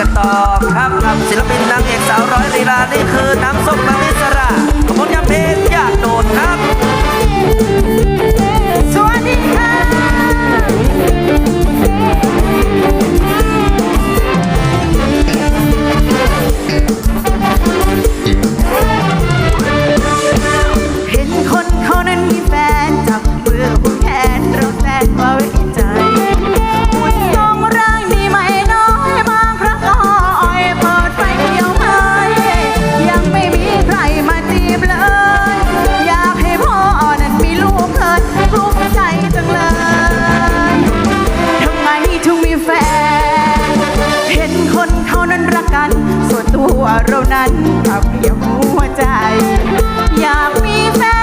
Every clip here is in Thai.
กันต่อครับกับศิลปินนางเอกสาวร้อยลีลานี่คือน้ำส้มบาง วเรานั้นเปลี่ยนหัวใจ อยากมีแฟน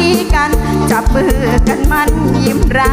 ดีกัน จับมือกันมันยิ้มรา